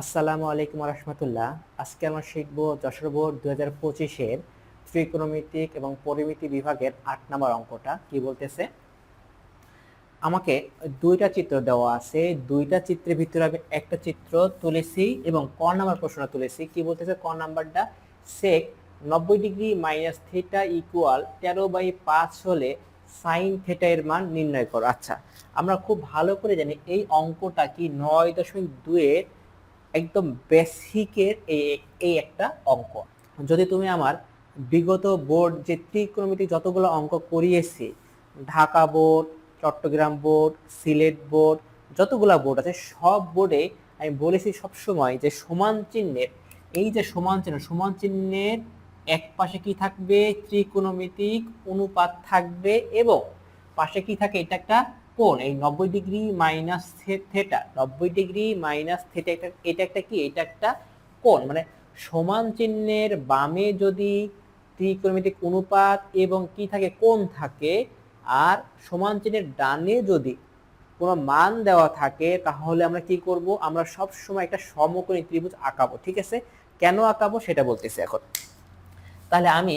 আসসালামু আলাইকুম রহমতুল্লাহ। আজকে আমরা শিখব যশোর বোর্ড দু হাজার পঁচিশের ত্রিকোণমিতিক এবং পরিমিতি বিভাগের আট নম্বর অঙ্কটা। কি বলতেছে? আমাকে দুইটা চিত্র দেওয়া আছে। দুইটা চিত্রের ভিতরে আমি একটা চিত্র তুলেছি এবং ক নাম্বার প্রশ্নটা তুলেছি। কি বলতেছে ক নাম্বারটা? সেক নব্বই ডিগ্রি মাইনাস থিটা ইকুয়াল তেরো বাই পাঁচ হলে সাইন থিটা এর মান নির্ণয় করো। আচ্ছা আমরা খুব ভালো করে জানি এই অঙ্কটা কি নয় দশমিক দুয়ের একদম বেসিকের এই একটা অঙ্ক। যদি তুমি আমার বিগত বোর্ড যে ত্রিকোণমিতিক যতগুলো অঙ্ক করিয়েছি, Dhaka board, Chittagong board, Sylhet board, যতগুলো বোর্ড আছে, সব বোর্ডে আমি বলেছি সবসময় যে সমান চিহ্নের, এই যে সমান চিহ্ন, সমান চিহ্নের এক পাশে কি থাকবে? ত্রিকোণমিতিক অনুপাত থাকবে এবং পাশে কি থাকে? এটা একটা কোণ? এই নব্বই ডিগ্রি মাইনাস থেটা। নব্বই ডিগ্রি মাইনাস থেটা এটা একটা কি? এটা একটা কোণ। মানে সমান চিহ্নের বামে যদি ত্রিকোণমিতিক অনুপাত এবং কি থাকে? কোণ থাকে। আর সমান চিহ্নের ডানে যদি কোনো মান দেওয়া থাকে, তাহলে আমরা কি করব? আমরা সব সময় একটা সমকোণী ত্রিভুজ আঁকাবো। ঠিক আছে? কেন আঁকাবো? সেটা বলতেছি এখন। তাহলে আমি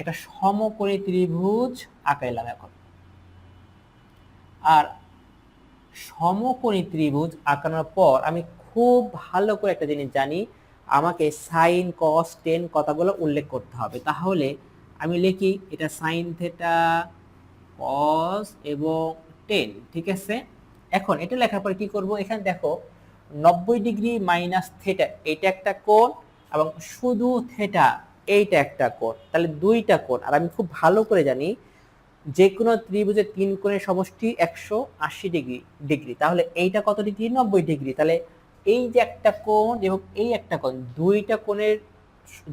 একটা সমকোণী ত্রিভুজ আঁকাইলাম এখন। আর সমকোণী ত্রিভুজ আঁকানোর পর আমি খুব ভালো করে একটা জিনিস জানি, আমাকে সাইন কস টেন কথাগুলো উল্লেখ করতে হবে। তাহলে আমি লিখি, এটা সাইন থেটা কস এবং টেন ঠিক আছে? এখন এটা লেখার পর কি করব? এখানে দেখো, নব্বই ডিগ্রি মাইনাস থেটা এটা একটা কোণ এবং শুধু থেটা এইটা একটা কোণ। তাহলে দুইটা কোণ। আর আমি খুব ভালো করে জানি যে কোনো ত্রিভুজের তিন কোণের সমষ্টি একশো আশি ডিগ্রি ডিগ্রি। তাহলে এইটা কত ডিগ্রি? নব্বই ডিগ্রি। তাহলে এই যে একটা কোণ এবং এই একটা কোণ, দুইটা কোণের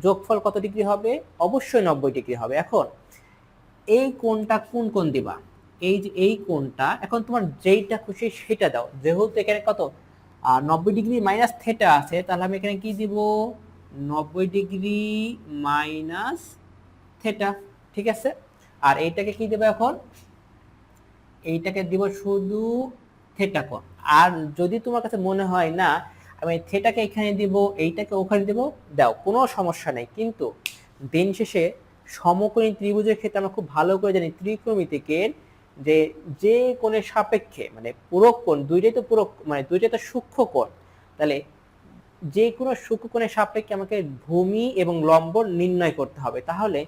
যোগফল কত ডিগ্রি হবে? অবশ্যই নব্বই ডিগ্রি হবে। এখন এই কোণটা কোন কোণ দিবা? এই যে এই কোণটা, এখন তোমার যেইটা খুশি সেটা দাও। যেহেতু এখানে কত? আর নব্বই ডিগ্রি মাইনাস থেটা আছে, তাহলে আমি এখানে কি দিব? নব্বই ডিগ্রি মাইনাস থেটা ঠিক আছে? আর এইটাকে কি দেবো এখন? এইটাকে দিব শুধু থেটা কোণ আর যদি তোমার কাছে মনে হয় না, আমি থেটাকে এখানে দিব, এইটাকে ওখানে দিব, দাও, কোনো সমস্যা নেই। কিন্তু দিন শেষে সমকোণী ত্রিভুজের ক্ষেত্রে আমরা খুব ভালো করে জানি ত্রিকোণমিতিকের যে যে কোণের সাপেক্ষে মানে পুরক কোণ, দুইটাই তো পুরক মানে দুইটাই তো সূক্ষ্ম কোণ। তাহলে যে কোনো সূক্ষ্ম কোণের সাপেক্ষে আমাকে ভূমি এবং লম্ব নির্ণয় করতে হবে। তাহলে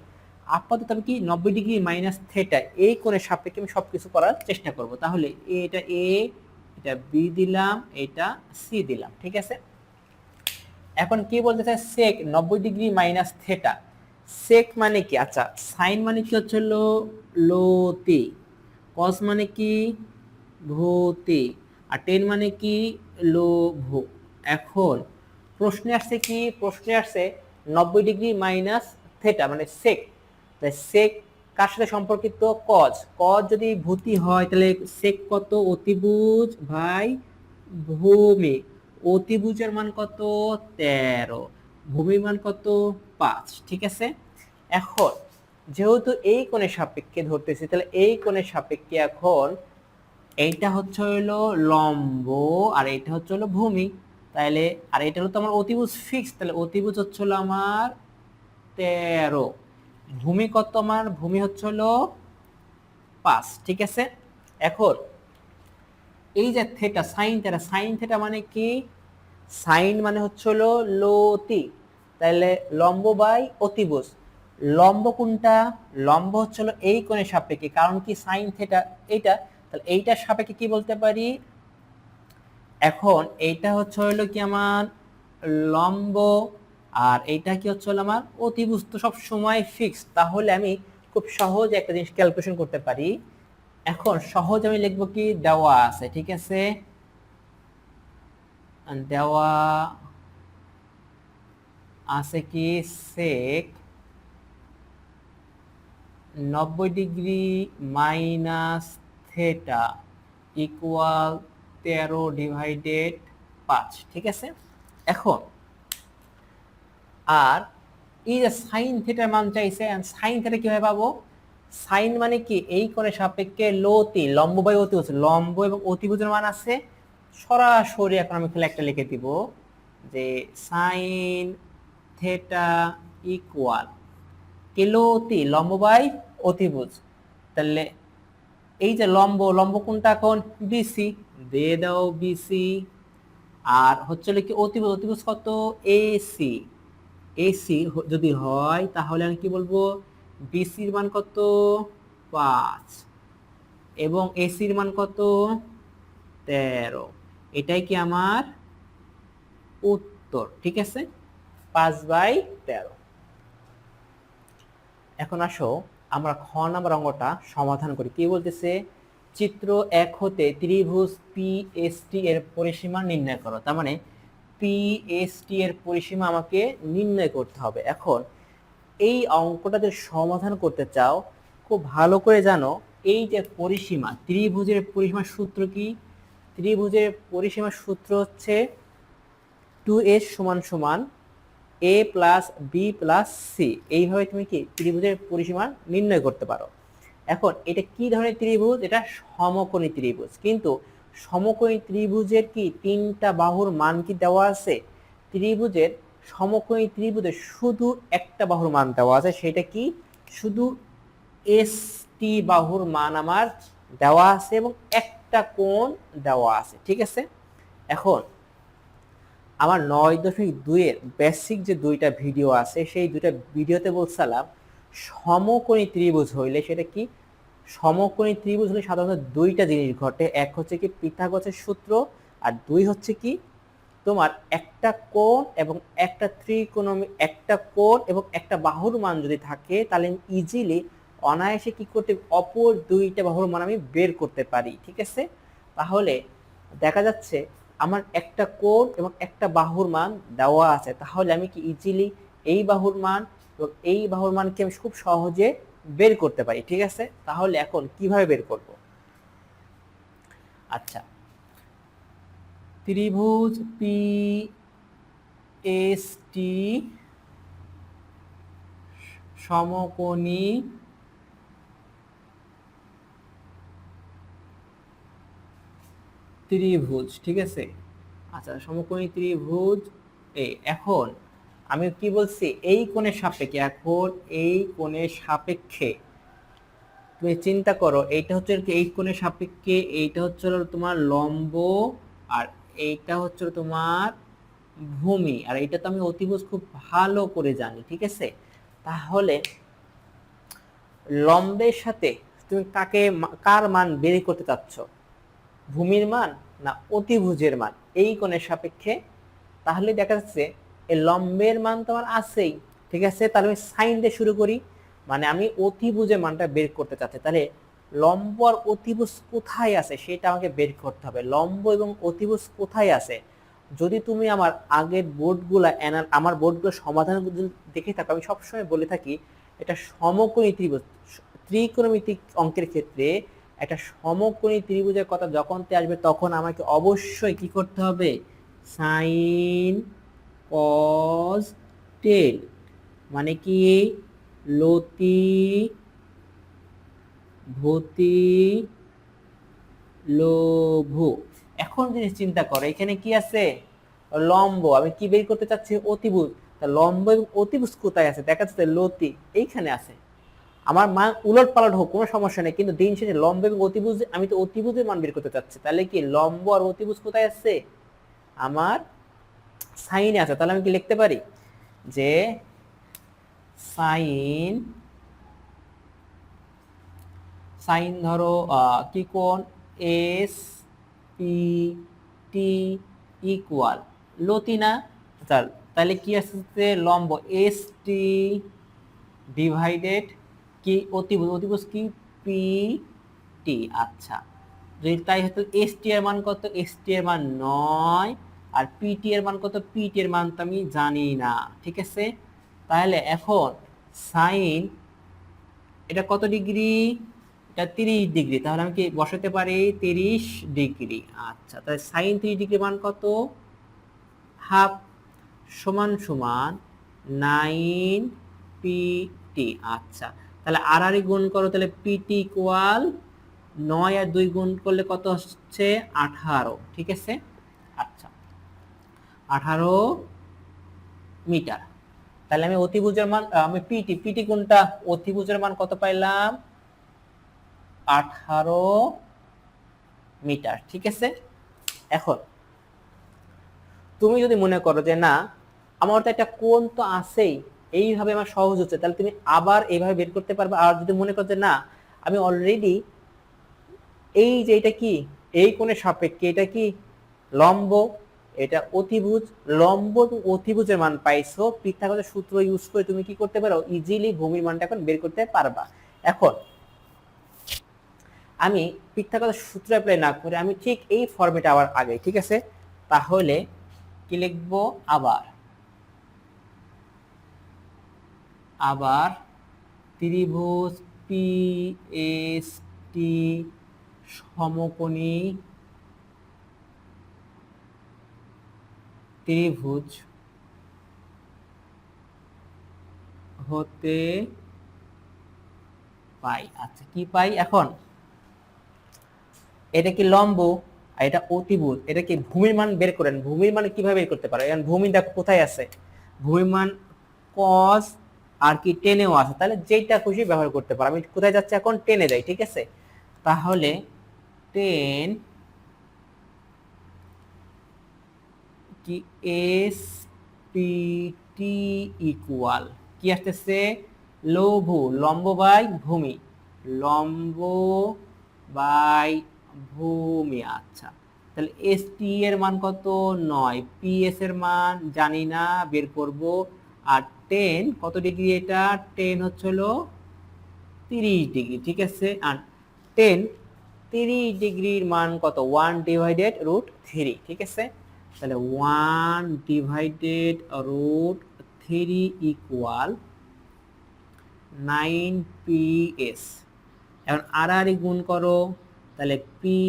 আপাতত আমি কি নব্বই ডিগ্রি মাইনাস থেটা এই কোণের সাপেক্ষে আমি সব কিছু করার চেষ্টা করব। তাহলে এটা এ এটা বি দিলাম, এটা সি দিলাম, ঠিক আছে? এখন কি বলতে চাই? সেক নব্বই ডিগ্রি মাইনাস থেটা সেক মানে কি? আচ্ছা সাইন মানে কি হচ্ছে লো লোতি। কস মানে কি? ভূতি। আর টেন মানে কি? লো লোভ। এখন প্রশ্নে আসছে কি? প্রশ্নে আসছে নব্বই ডিগ্রি মাইনাস থেটা মানে সেক সেক কার সাথে সম্পর্কিত? কজ কজ যদি ভূতি হয়, তাহলে সেক কত? অতিভুজ ভাই ভূমি। অতিভুজের মান কত? তেরো। ভূমির মান কত? পাঁচ। ঠিক আছে? এখন, যেহেতু এই কোণের সাপেক্ষে ধরতেছি, তাহলে এই কোণের সাপেক্ষে এখন এইটা হচ্ছে হলো লম্ব আর এইটা হচ্ছে হলো ভূমি। তাহলে আর এটা হলো তো আমার অতিভুজ ফিক্স তাহলে অতিভুজ হচ্ছে হলো আমার তেরো। ভূমি কত আমার ভূমি হচ্ছে হলো পাঁচ, ঠিক আছে? এখন, এই যে theta sine theta sine theta মানে কি? সাইন মানে হচ্ছে হলো লতি তাহলে লম্ব বাই অতিভুজ। লম্ব কোনটা? লম্ব হচ্ছে হলো এই কোণের সাপেক্ষে, কারণ কি সাইন থেটা এইটা? তাহলে এইটার সাপেক্ষে কি বলতে পারি? এখন এইটা হচ্ছে হলো কি আমার লম্ব আর এইটা কি হচ্ছে আমার অতিভুজ সব সময় ফিক্স তাহলে আমি খুব সহজ একটা জিনিস ক্যালকুলেশন করতে পারি। এখন সহজ আমি লিখব কি? দেওয়া আছে, ঠিক আছে? দেওয়া আছে কি? সেক নব্বই ডিগ্রি মাইনাস থেটা ইকুয়াল তেরো ডিভাইডেড পাঁচ, ঠিক আছে? এখন আর এই যে সাইন থেটার মান চাইছে সাইন থেটা কীভাবে পাবো? সাইন মানে কি? এই কোণের সাপেক্ষে লতি, লম্ব বাই অতিভুজ লম্ব এবং অতিভুজের মান আছে সরাসরি এখন আমি খেলে একটা লিখে দিব যে সাইন থেটা ইকুয়াল কেলোতি লম্ব বাই অতিভুজ। তাহলে এই যে লম্ব লম্ব কোনটা এখন বিসি দিয়ে দাও বিসি আর হচ্ছে কি অতিভুজ অতিভুজ কত? এসি এসি যদি হয়, তাহলে আমি কি বলব? বিসির মান কত? পাঁচ। এবং এসির মান কত? তেরো। এটাই কি আমার উত্তর, ঠিক আছে? পাঁচ বাই তেরো। এখন আসো, আমরা খ নাম্বার অঙ্গটা সমাধান করি। কি বলতেছে? চিত্র এক হতে ত্রিভুজ পি এস টি এর পরিসীমা নির্ণয় করো। তার মানে পি এস টি এর পরিসীমা আমাকে নির্ণয় করতে হবে। এখন এই অঙ্কটা যদি সমাধান করতে চাও, খুব ভালো করে জানো, এই যে পরিসীমা, ত্রিভুজের পরিসীমার সূত্র কি? ত্রিভুজের পরিসীমার সূত্র হচ্ছে টু এস সমান সমান A plus B plus C এইভাবে তুমি কি ত্রিভুজের পরিসীমা নির্ণয় করতে পারো? এখন এটা কি ধরনের ত্রিভুজ? এটা সমকোণী ত্রিভুজ। কিন্তু সমকোণী ত্রিভুজের কি তিনটা বাহুর মান কি দেওয়া আছে? ত্রিভুজের সমকোণী ত্রিভুজের শুধু একটা বাহুর মান দেওয়া আছে, সেটা কি? শুধু এস টি বাহুর মান আমার দেওয়া আছে এবং একটা কোণ দেওয়া আছে, ঠিক আছে? এখন, আমার নয় দশমিক দুইয়ের বেসিক যে দুইটা ভিডিও আছে, সেই দুইটা ভিডিওতে বলছিলাম, সমকোণী ত্রিভুজ হইলে সেটা কি? সমকোণী ত্রিভুজ হলে সাধারণত দুইটা জিনিস ঘটে। এক হচ্ছে কি পিথাগোরাসের সূত্র আর দুই হচ্ছে কি তোমার একটা কোণ এবং একটা ত্রিকোণমি একটা কোণ এবং একটা বাহুর মান যদি থাকে, তাহলে আমি ইজিলি অনায়াসে কি করতে অপর দুইটা বাহুর মান আমি বের করতে পারি, ঠিক আছে? তাহলে দেখা যাচ্ছে আমার একটা কোণ এবং একটা বাহুর মান দেওয়া আছে। তাহলে আমি কি ইজিলি এই বাহুর মান এবং এই বাহুর মানকে আমি খুব সহজে বের করতে পারি, ঠিক আছে? তাহলে এখন কীভাবে বের করব? আচ্ছা। ত্রিভুজ পি এস টি সমকোণী ত্রিভুজ, ঠিক আছে? আচ্ছা সমকোণী ত্রিভুজ এই এখন আমি কি বলছি? এই কোণের সাপেক্ষে, এখন এই কোণের সাপেক্ষে তুমি চিন্তা করো, এইটা হচ্ছে এই কোণের সাপেক্ষে, এইটা হচ্ছে তোমার লম্ব আর এইটা হচ্ছে তোমার ভূমি। আর এইটা তো আমি অতিভুজ খুব ভালো করে জানি, ঠিক আছে? তাহলে লম্বের সাথে তুমি কাকে কার মান বের করতে চাচ্ছ? ভূমির মান না অতিভুজের মান? এই কোণের সাপেক্ষে। তাহলে দেখা যাচ্ছে এই লম্বের মান তো আমার আছেই, ঠিক আছে? তাহলে আমি সাইন দিয়ে শুরু করি। মানে আমি অতিভুজের মানটা বের করতে চাচ্ছি। তাহলে লম্ব আর অতিভুজ কোথায় আছে সেটা আমাকে বের করতে হবে। লম্ব এবং অতিভুজ কোথায় আছে? যদি তুমি আমার আগের বোর্ডগুলো আমার বোর্ডগুলো সমাধান দেখে থাকো, আমি সবসময় বলে থাকি, এটা সমকোণী ত্রিভুজ। ত্রিকোণমিতিক অঙ্কের ক্ষেত্রে একটা সমকোণী ত্রিভুজের কথা যখন তে আসবে তখন আমাকে অবশ্যই কি করতে হবে? সাইন কজ টেল মানে কি? লতি ভতি লঘু এখন জিনিস চিন্তা করো, এখানে কি আছে? লম্ব। আমি কি বের করতে চাচ্ছি? অতিভুজ তা লম্ব এবং অতিভুজ কোথায় আছে? দেখা যাচ্ছে লতি এইখানে আছে। আমার মান উলট পালট হোক, কোনো সমস্যা নেই। কিন্তু দিন শেষে লম্ব এবং অতিভুজ আমি তো অতিভুজের মান বের করতে চাচ্ছি। তাহলে কি লম্ব আর অতিভুজ কোথায় আছে? আমার সাইনে আছে, তাহলে আমি কি লিখতে পারি? যে সাইন সাইন ধরো কি কোন এস পি টি ইকুয়াল লতিনা আচ্ছা তাহলে কি আসছে? লম্ব। এস টি ডিভাইডেড কি? অতিভুজ। অতিভুজ কি? P T. আচ্ছা যদি তাই হতো, এস টি এর মান কত? এস টি এর মান নয়। আর পি টি এর মান কত? পি টি এর মান তো আমি জানি না, ঠিক আছে? তাহলে এখন সাইন এটা কত ডিগ্রি? এটা তিরিশ ডিগ্রি, তাহলে আমি কি বসাতে পারি? তিরিশ ডিগ্রি আচ্ছা তাহলে সাইন তিরিশ ডিগ্রি মান কত? হাফ সমান সমান নাইন পি টি আচ্ছা তাহলে আর আর গুণ করো, তাহলে পিটি ইকুয়াল নয় আর দুই গুণ করলে কত হচ্ছে? আঠারো, ঠিক আছে? আচ্ছা আঠারো মিটার। তাহলে আমি অতিভুজের মান আমি পিটি পিটি কোনটা? অতিভুজের মান কত পাইলাম? আঠারো মিটার, ঠিক আছে? এখন, তুমি যদি মনে করো যে না, আমার তো একটা কোণ তো আছেই, এইভাবে আমার সহজ হচ্ছে, তাহলে তুমি আবার এইভাবে বের করতে পারবে। আর যদি মনে করো যে না, আমি অলরেডি এই যে এটা কি? এই কোণের সাপেক্ষে এটা কি? লম্ব এটা অতিভুজ লম্ব এবং অতিভুজের মান পাইছো। পিথাগোরাসের সূত্র ইউজ করে তুমি কি করতে পারো? ইজিলি ভূমির মানটা এখন বের করতে পারবা। এখন, আমি পিথাগোরাসের সূত্র অ্যাপ্লাই না করে আমি ঠিক এই ফর্মেটে আবার আগে ঠিক আছে? তাহলে কি লিখব? আবার। আবার ত্রিভুজ পি এস টি সমকোণী ত্রিভুজ হতে পাই। আচ্ছা কি পাই এখন? এটা কি লম্ব? আর এটা অতিভুজ। এটা কি ভূমির মান বের করেন? ভূমির মান কীভাবে বের করতে পারো? এখন ভূমি দেখো কোথায় আছে? ভূমির মান কস আর কি টেনেও আছে। তাহলে যেটা খুশি ব্যবহার করতে পারো। আমি কোথায় যাচ্ছি এখন? টেনে যাই, ঠিক আছে? তাহলে টেন কি এস পি টি ইকুয়াল কি আসতেছে? লঘু লম্ব বাই ভূমি। লম্ব বাই ভূমি আচ্ছা। তাহলে এস টি এর মান কত? নয়। পি এস এর মান জানি না, বের করব। আর টেন, কত ডিগ্রি এটা? টেন হচ্ছে হলো তিরিশ ডিগ্রি, ঠিক আছে? আর টেন, তিরিশ ডিগ্রির মান কত? ওয়ান ডিভাইডেড রুট থ্রি, ঠিক আছে? তাহলে one divided root three equal nine P S এখন আর গুণ করো, তাহলে P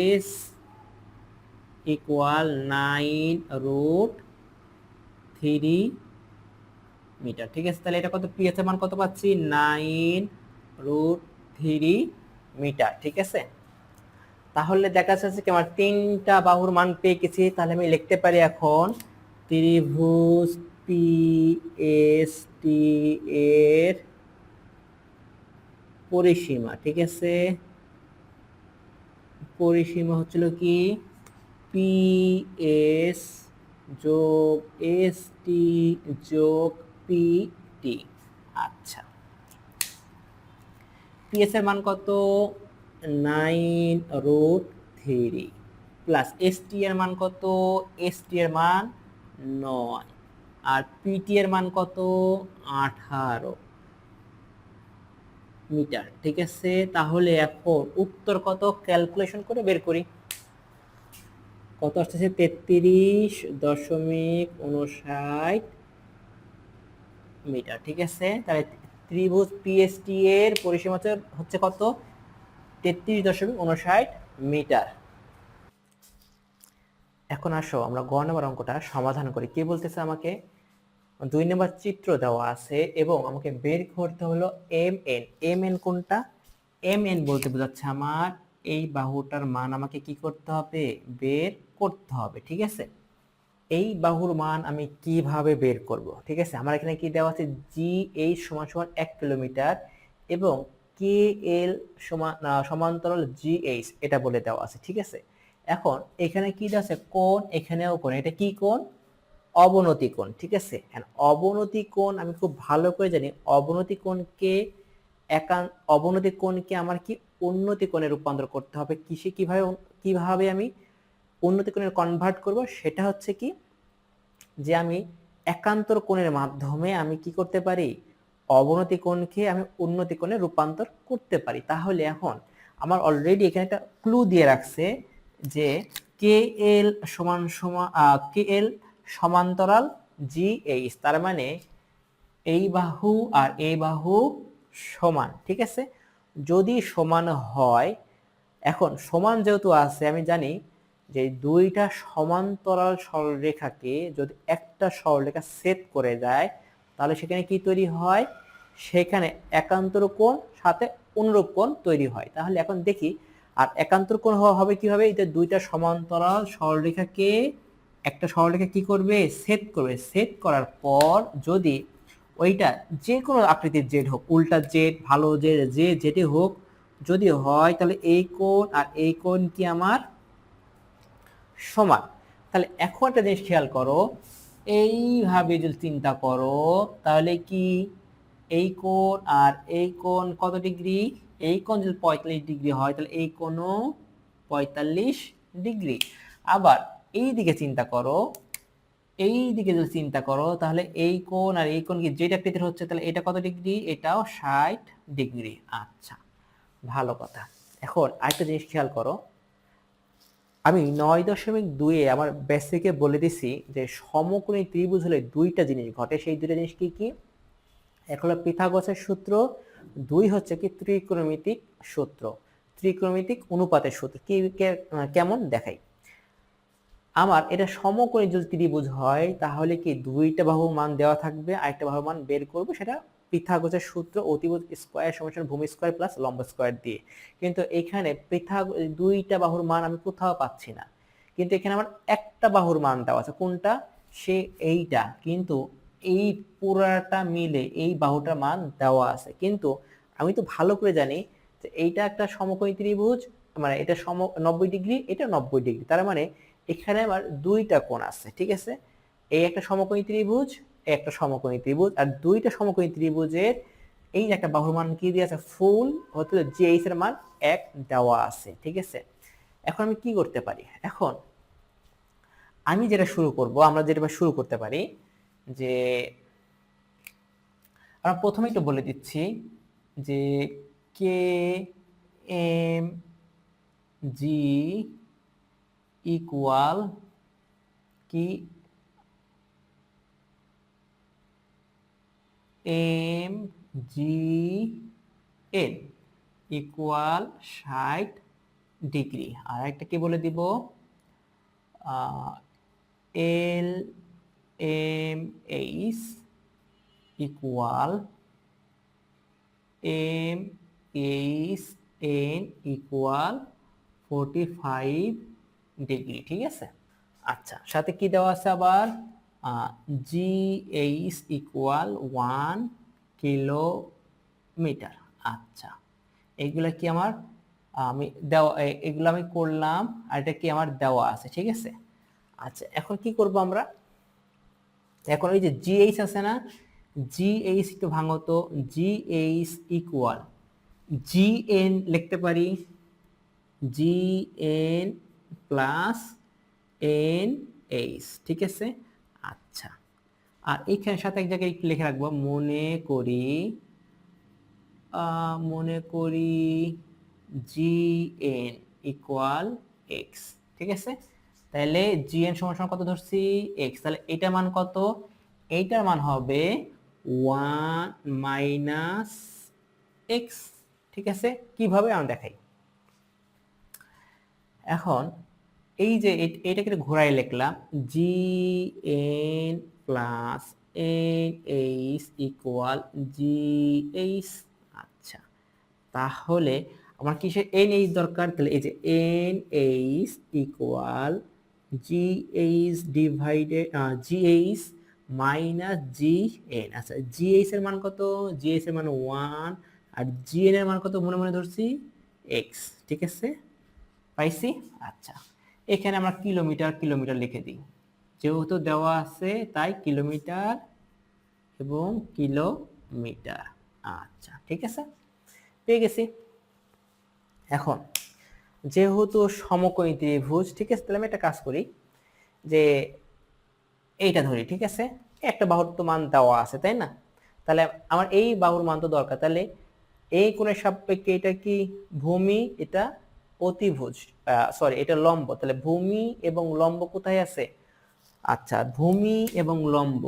S equal nine root three metre ঠিক আছে, তাহলে এটা কত পি এস এর মান কত পাচ্ছি? নাইন রুট থ্রি মিটার ঠিক আছে? তাহলে দেখা যাচ্ছে কি আমার তিনটা বাহুর মান পেয়ে গেছি, তাহলে আমি লিখতে পারি এখন ত্রিভুজ পি এস টি এর পরিসীমা, ঠিক আছে? পরিসীমা হচ্ছিল কি? পি এস যোগ এস টি যোগ পি টি আচ্ছা। পিএস এর মান কত? Nine root three plus S T এর মান কত? এস টি এর মান নয়। আর পিটি এর মান কত? আঠারো মিটার। ঠিক আছে? তাহলে এখন উত্তর কত? ক্যালকুলেশন করে বের করি। কত আসতেছে? তেত্রিশ দশমিক উনষাট মিটার। ঠিক আছে? তাহলে ত্রিভুজ পিএসটি এর পরিসীমা হচ্ছে কত? তেত্রিশ দশমিক উনষাট মিটার। এখন আসো, আমরা গ নম্বর অঙ্কটা সমাধান করি। কি বলতেছে আমাকে? দুই নম্বর চিত্র দেওয়া আছে এবং আমাকে বের করতে হলো এম এন। এম এন কোনটা? এম এন বলতে বোঝাচ্ছে আমার এই বাহুটার মান আমাকে কি করতে হবে? বের করতে হবে, ঠিক আছে? এই বাহুর মান আমি কীভাবে বের করব? ঠিক আছে? আমার এখানে কি দেওয়া আছে? জি এইচ সমান সমান এক কিলোমিটার এবং কে এল সমান সমান্তরাল জি এইচ এটা বলে দেওয়া আছে, ঠিক আছে? এখন এখানে কি আছে? কোণ, এখানেও কোণ, এটা কি কোণ? অবনতি কোণ, ঠিক আছে? অবনতি কোণ, আমি খুব ভালো করে জানি, অবনতি কোণকে একান, অবনতি কোণকে আমার কি উন্নতি কোণে রূপান্তর করতে হবে? কিসে কীভাবে কীভাবে আমি উন্নতি কোণে কনভার্ট করব? সেটা হচ্ছে কি যে আমি একান্তর কোণের মাধ্যমে আমি কি করতে পারি? অবনতি কোণকে আমি উন্নতি কোণে রূপান্তর করতে পারি। তাহলে এখন আমার অলরেডি এখানে একটা ক্লু দিয়ে রাখছে যে কে এল সমান সমান কে এল সমান্তরাল জি এইচ তার মানে এই বাহু আর এই বাহু সমান, ঠিক আছে? যদি সমান হয়, এখন সমান যেহেতু আছে, আমি জানি যে দুইটা সমান্তরাল সরলরেখাকে যদি একটা সরলরেখা সেট করে যায় তাহলে সেখানে কি তৈরি হয়? সেখানে একান্তর কোণ সাথে অনুরূপ কোণ তৈরি হয়। তাহলে এখন দেখি, আর একান্তর কোণ হবে কীভাবে? যে দুইটা সমান্তরাল সরলরেখাকে একটা সরলরেখা কি করবে? সেট করবে। সেট করার পর যদি ওইটা যে কোনো আকৃতির জেড হোক, উল্টা জেড, ভালো জেড, যে যেটি হোক, যদি হয় তাহলে এই কোণ আর এই কোণ কি আমার? সমান। তাহলে এখন একটা জিনিস খেয়াল করো এইভাবে যদি চিন্তা করো, তাহলে কি এই কোণ আর এই কোণ কত ডিগ্রি? এই কোণ যদি পঁয়তাল্লিশ ডিগ্রি হয়, তাহলে এই কোণও পঁয়তাল্লিশ ডিগ্রি। আবার এই দিকে চিন্তা করো এই দিকে যদি চিন্তা করো, তাহলে এই কোণ আর এই কোণ কি যেটা আকৃতির হচ্ছে, তাহলে এটা কত ডিগ্রি? এটাও ষাট ডিগ্রি। আচ্ছা ভালো কথা। এখন আরেকটা জিনিস খেয়াল করো আমি নয় দশমিক দুইয়ে আমার বেসিকে বলে দিছি যে সমকোণী ত্রিভুজ হলে দুইটা জিনিস ঘটে। সেই দুইটা জিনিস কি কি? এক হলো পিথাগোসের সূত্র, দুই হচ্ছে কি ত্রিকোণমিতিক সূত্র। ত্রিকোণমিতিক অনুপাতের সূত্র কি কেমন? দেখাই। আমার এটা সমকোণী যদি ত্রিভুজ হয়, তাহলে কি দুইটা বাহু মান দেওয়া থাকবে, আরেকটা বাহু মান বের করব, সেটা পিথাগোসের সূত্র অতিভুজ স্কোয়ার সমান ভূমি স্কোয়ার প্লাস লম্ব স্কোয়ার দিয়ে। কিন্তু এখানে পিথাগ দুইটা বাহুর মান আমি কোথাও পাচ্ছি না। কিন্তু এখানে আমার একটা বাহুর মান দেওয়া আছে। কোনটা? সে এইটা। কিন্তু এই পুরাটা মিলে এই বাহুটার মান দেওয়া আছে। কিন্তু আমি তো ভালো করে জানি যে এইটা একটা সমকোণী ত্রিভুজ মানে এটা সম নব্বই ডিগ্রি, এটা নব্বই ডিগ্রি। তার মানে এখানে আমার দুইটা কোণ আছে, ঠিক আছে? এই একটা সমকোণী ত্রিভুজ একটা সমকোণী ত্রিভুজ, আর দুইটা সমকোণী ত্রিভুজের এই যে একটা বাহুর মান কি দিয়ে আছে? ফুল হতে জি এইচ এর মান এক দেওয়া আছে, ঠিক আছে? এখন আমি কি করতে পারি? এখন আমি যেটা শুরু করব, আমরা যেটা শুরু করতে পারি, যে আমরা প্রথমে একটু বলে দিচ্ছি যে কে এম জি ইকুয়াল কি এম জি এন ইকুয়াল ষাট ডিগ্রি আর একটা কি বলে দিব? এল M H equal M H N equal forty five degree ঠিক আছে? আচ্ছা সাথে কি দেওয়া আছে আবার? G H equal one kilometre আচ্ছা এইগুলা কি আমার, আমি দেওয়া এগুলো আমি করলাম আর এটা কি আমার দেওয়া আছে, ঠিক আছে? আচ্ছা এখন কি করব আমরা? এখন ওই যে জি জিএইচ আছে না জি জিএইচ একটু ভাঙো তো জিএইচ ইকুয়াল জিএন লিখতে পারি G N plus N H ঠিক আছে? আচ্ছা। আর এইখানে সাথে এক জায়গায় একটু লিখে রাখব। মনে করি মনে করি জি এন ইকুয়াল এক্স, ঠিক আছে? তাহলে জি এন সমান সমান কত ধরছি? এক্স। তাহলে এইটার মান কত? এইটার মান হবে ওয়ান মাইনাস এক্স, ঠিক আছে? কীভাবে? আমি দেখাই। এখন এই যে একটু ঘোরায় লিখলাম G N plus N H equal G H আচ্ছা। তাহলে আমার কিসের এন এইচ দরকার? তাহলে এই যে N H equal G H divided G H minus G N আচ্ছা জি এইচ এর মান কত? জি এইচ এর মান ওয়ান আর জি এন এর মান কত? মনে মনে ধরছি? এক্স ঠিক আছে? পাইছি? আচ্ছা। এখানে আমরা কিলোমিটার কিলোমিটার লিখে দিই। যেহেতু দেওয়া আছে, তাই কিলোমিটার এবং কিলোমিটার। আচ্ছা ঠিক আছে? পেয়ে গেছি। এখন, যেহেতু সমকোণী ত্রিভুজ, ঠিক আছে? তাহলে আমি একটা কাজ করি যে এইটা ধরি, ঠিক আছে? একটা বাহুর তো মান দেওয়া আছে, তাই না? তাহলে আমার এই বাহুর মান তো দরকার। তাহলে এই কোণের সাপেক্ষে এটা কি? ভূমি, এটা অতিভুজ সরি এটা লম্ব। তাহলে ভূমি এবং লম্ব কোথায় আছে? আচ্ছা ভূমি এবং লম্ব।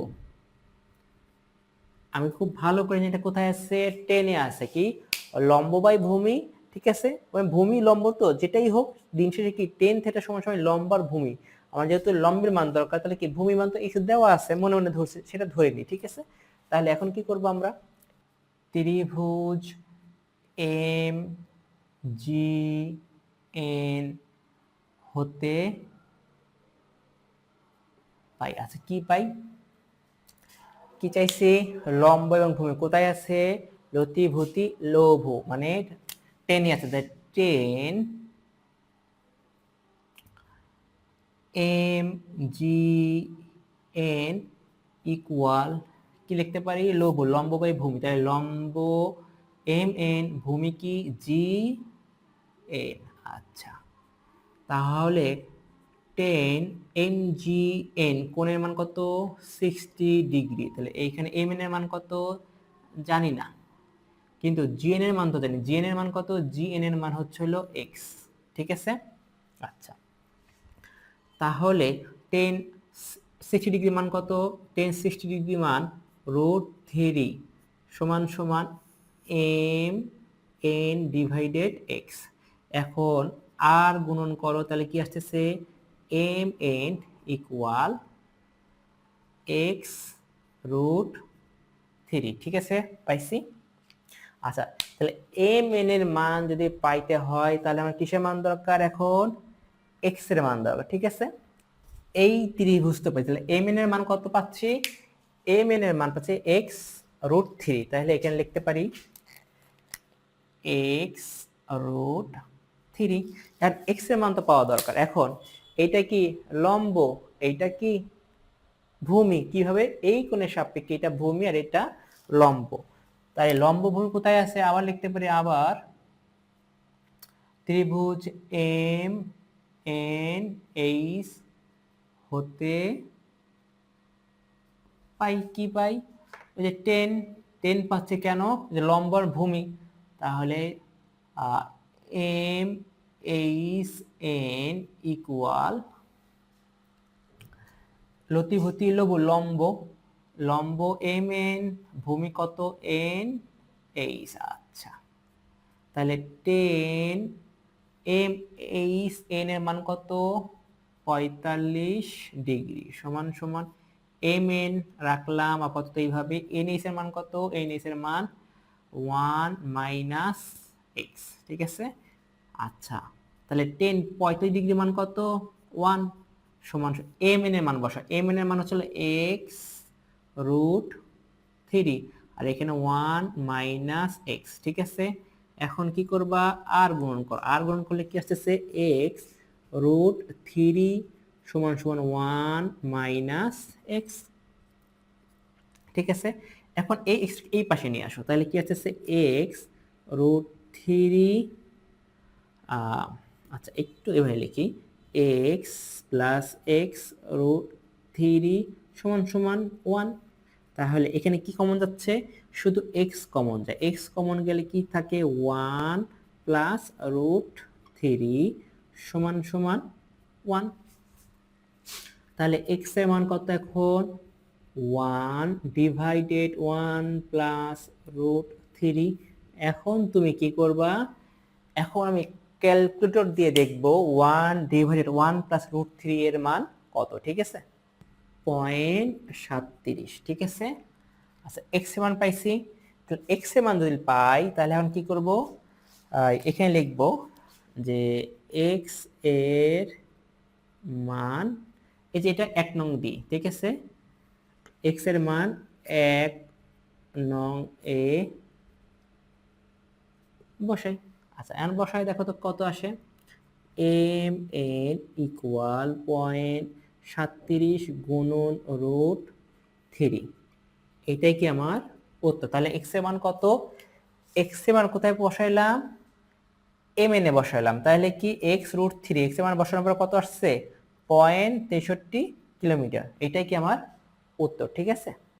আমি খুব ভালো করে এটা কোথায় আছে? টেনে আছে কি? লম্ব বাই ভূমি, ঠিক আছে? মানে ভূমি, লম্ব তো, যেটাই হোক, দিন শেষে কি টেন থেটা সময় সময় লম্বার ভূমি? আমার যেহেতু লম্বের মান দরকার, তাহলে কি ভূমি মান তো এই দেওয়া আছে, মনে মনে ধরছে, সেটা ধরে নিই, ঠিক আছে? তাহলে এখন কি করব আমরা? ত্রিভুজ এম জি এন হতে পাই। আচ্ছা কি পাই? কি চাইছি? লম্ব এবং ভূমি। কোথায় আছে? লতি ভূতি লৌভ। মানে টেনই আছে। Tan M G N equal কি লিখতে পারি? লৌভ, লম্ব বাই ভূমি। তাহলে লম্ব এম এন ভূমি কি? জি এন আচ্ছা। তাহলে টেন এম জি এন কোণের মান কত? সিক্সটি ডিগ্রি তাহলে এইখানে এম এর মান কত? জানি না। কিন্তু জি এন এর মান তো জানি। জি এন এর মান কত? জি এন এর মান হচ্ছে হলো এক্স ঠিক আছে? আচ্ছা। তাহলে টেন সিক্সটি ডিগ্রি মান কত? টেন সিক্সটি ডিগ্রি মান রোড থ্রি সমান সমান এম এন ডিভাইডেড এক্স এখন আর গুণন করো, তাহলে কি আসতেছে? M N equal X root three ঠিক আছে? পাইছি? আচ্ছা তাহলে এম এন এর মান যদি পাইতে হয়, তাহলে আমার কিসের মান দরকার এখন? এক্সের মান দরকার ঠিক আছে? এই ত্রিভুজ তো পাই, তাহলে এম এন এর মান কত পাচ্ছি? এম এন এর মান পাচ্ছি এক্স রুট থ্রি তাহলে এখানে লিখতে পারি এক্স রুট থ্রি আর এক্সের মান তো পাওয়া দরকার। এখন এটা কি লম্ব? এইটা কি ভূমি? কীভাবে? এই কোণের সাপেক্ষে এটা ভূমি আর এটা লম্ব। তাই লম্ব ভূমি কোথায় আছে? আবার লিখতে পারি আবার ত্রিভুজ এম এন এইচ হতে পাই কি পাই? ওই যে টেন টেন পাচ্ছে কেন? যে লম্বর ভূমি। তাহলে এম এইচ এন ইকুয়াল লতিভূতি লব লম্ব লম্ব এম এন ভূমি কত এন এইচ আচ্ছা। তাহলে টেন এম এইচ এন এর মান কত? পঁয়তাল্লিশ ডিগ্রি। সমান সমান এম এন রাখলাম, আপাতত এইভাবে। এন এইচ এর মান কত? এন এইচ এর মান ওয়ান মাইনাস এক্স ঠিক আছে? আচ্ছা তাহলে টেন পঁয়ত্রিশ ডিগ্রি মান কত? ওয়ান সমান এম এন এর মান বসা এম এন এর মান হচ্ছে এক্স রুট থ্রি আর এখানে ওয়ান মাইনাস এক্স ঠিক আছে? এখন কি করবা? আর গুণন কর। আর গুণন করলে কি আসতেছে? এক্স রুট থ্রি সমান সমান ওয়ান মাইনাস এক্স ঠিক আছে? এখন এই এই পাশে নিয়ে আসো। তাহলে কি আসতেছে? এক্স রুট থ্রি আচ্ছা একটু এভাবে লিখি। X plus X root three সমান সমান ওয়ান তাহলে এখানে কি কমন যাচ্ছে? শুধু এক্স কমন যায়। এক্স কমন গেলে কি থাকে? ওয়ান প্লাস রুট থ্রি সমান সমান ওয়ান তাহলে এক্সের মান কত এখন? One divided one plus root three এখন তুমি কি করবা? এখন আমি ক্যালকুলেটর দিয়ে দেখব one divided one plus root three এর মান কত, ঠিক আছে? পয়েন্ট সাতত্রিশ, ঠিক আছে? আচ্ছা এক্সের মান পাইছি। এক্সের মান যদি পাই, তাহলে এখন কি করব? এখানে লিখব যে এক্সের মান, এই যে এটা এক নং বি ঠিক আছে? এক্সের মান এক নং এ বসাই। আচ্ছা এখন বসাই দেখো তো কত আসে? এম এন ইকুয়াল পয়েন্ট সাতত্রিশ গুণন রুট থ্রি এটাই কি আমার উত্তর? তাহলে এক্সের কত? এক্সের কোথায় বসাইলাম? M N বসাইলাম। তাহলে কি এক্স রুট থ্রি এক্সের বসানোর পর কত আসছে? পয়েন্ট তেষট্টি কিলোমিটার। এটাই কি আমার উত্তর, ঠিক আছে?